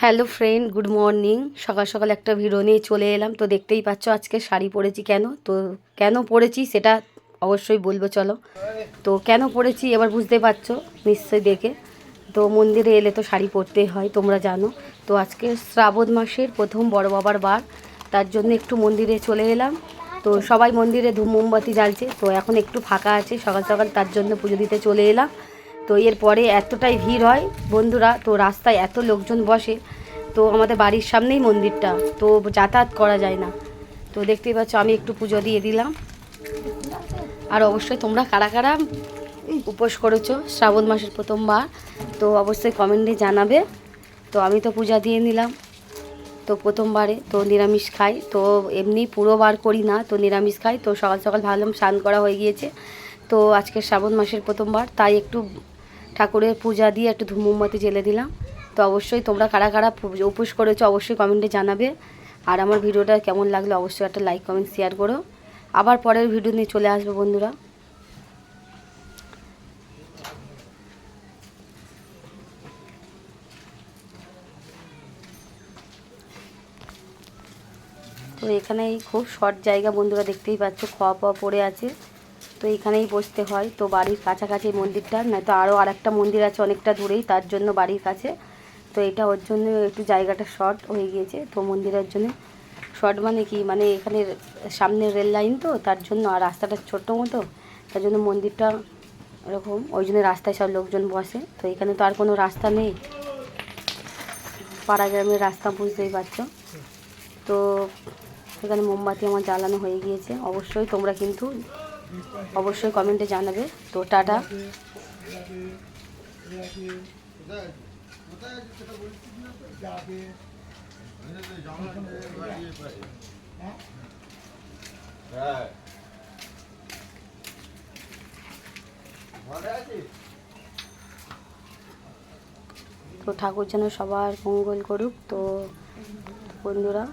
Hello friend good morning সকাল সকাল একটা ভিডিও নিয়ে চলে এলাম। তো দেখতেই পাচ্ছ আজকে শাড়ি পরেছি কেন? তো কেন পরেছি সেটা অবশ্যই বলব, চলো। তো কেন পরেছি এবার বুঝতে পারছ নিশ্চয়ই দেখে। তো মন্দিরে এলে তো শাড়ি পরতেই হয়, তোমরা জানো। তো আজকে শ্রাবণ মাসের প্রথম বড় বাবার বার, তার জন্য একটু মন্দিরে চলে এলাম। তো সবাই মন্দিরে ধূম মোমবাতি জ্বালছে, তো এখন একটু ফাঁকা আছে, সকাল সকাল তার জন্য পুজো দিতে চলে এলাম। তো এরপরে এতটাই ভিড় হয়। বন্ধুরা, তো রাস্তায় এত লোকজন বসে, তো আমাদের বাড়ির সামনেই মন্দিরটা, তো যাতায়াত করা যায় না। তো দেখতেই পাচ্ছ, আমি একটু পুজো দিয়ে দিলাম। আর অবশ্যই তোমরা কারা কারা উপোস করেছ শ্রাবণ মাসের প্রথমবার, তো অবশ্যই কমেন্টে জানাবে। তো আমি তো পূজা দিয়ে নিলাম, তো প্রথমবারে তো নিরামিষ খাই। তো এমনি পুরো বার করি না, তো নিরামিষ খাই। তো সকাল সকাল ভাবলাম স্নান করা হয়ে গিয়েছে। তো আজকে শ্রাবণ মাসের প্রথমবার, তাই একটু ঠাকুরের পূজা দিয়ে একটু মোমবাতি জেলে দিলাম। তো অবশ্যই তোমরা কারা কারা উপোস করেছ অবশ্যই কমেন্টে জানাবে। আর আমার ভিডিওটা কেমন লাগল অবশ্যই একটা লাইক, কমেন্ট, শেয়ার করো। আবার পরের ভিডিও নিয়ে চলে আসবে বন্ধুরা। তো এখানেই খুব শর্ট জায়গা বন্ধুরা দেখতেই পাচ্ছ খাওয়া পাওয়া পড়ে আছে। তো এখানেই বসতে হয়। তো বাড়ির কাছাকাছি মন্দিরটা, নয়তো আরও আরেকটা মন্দির আছে অনেকটা দূরেই, তার জন্য বাড়ির কাছে। তো এটা ওর জন্য একটু জায়গাটা শর্ট হয়ে গিয়েছে। তো মন্দিরের জন্য শর্ট মানে কি? মানে এখানে সামনে রেল লাইন তো, তার জন্য আর রাস্তাটা ছোট্ট মতো, তার জন্য মন্দিরটা ওরকম ওই জন্য রাস্তায় সব লোকজন বসে। তো এখানে তো আর কোনো রাস্তা নেই। পাড়া গ্রামের রাস্তা, বুঝতেই পারছ। তো এখানে মোমবাতি আমার জ্বালানো হয়ে গিয়েছে। অবশ্যই তোমরা কিন্তু অবশ্যই কমেন্টে জানাবে। তো টাটা। তো ঠাকুর যেন সবার মঙ্গল করুক। তো বন্ধুরা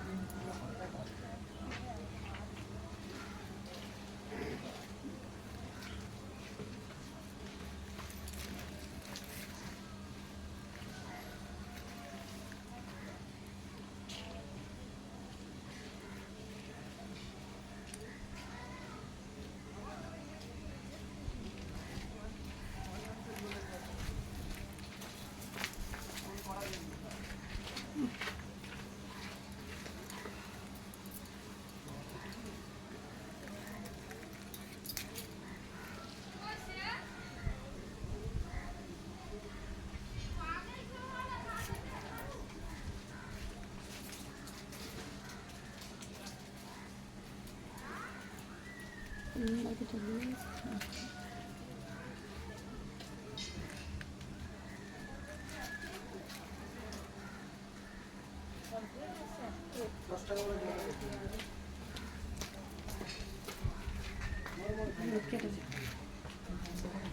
কেটে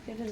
কেটে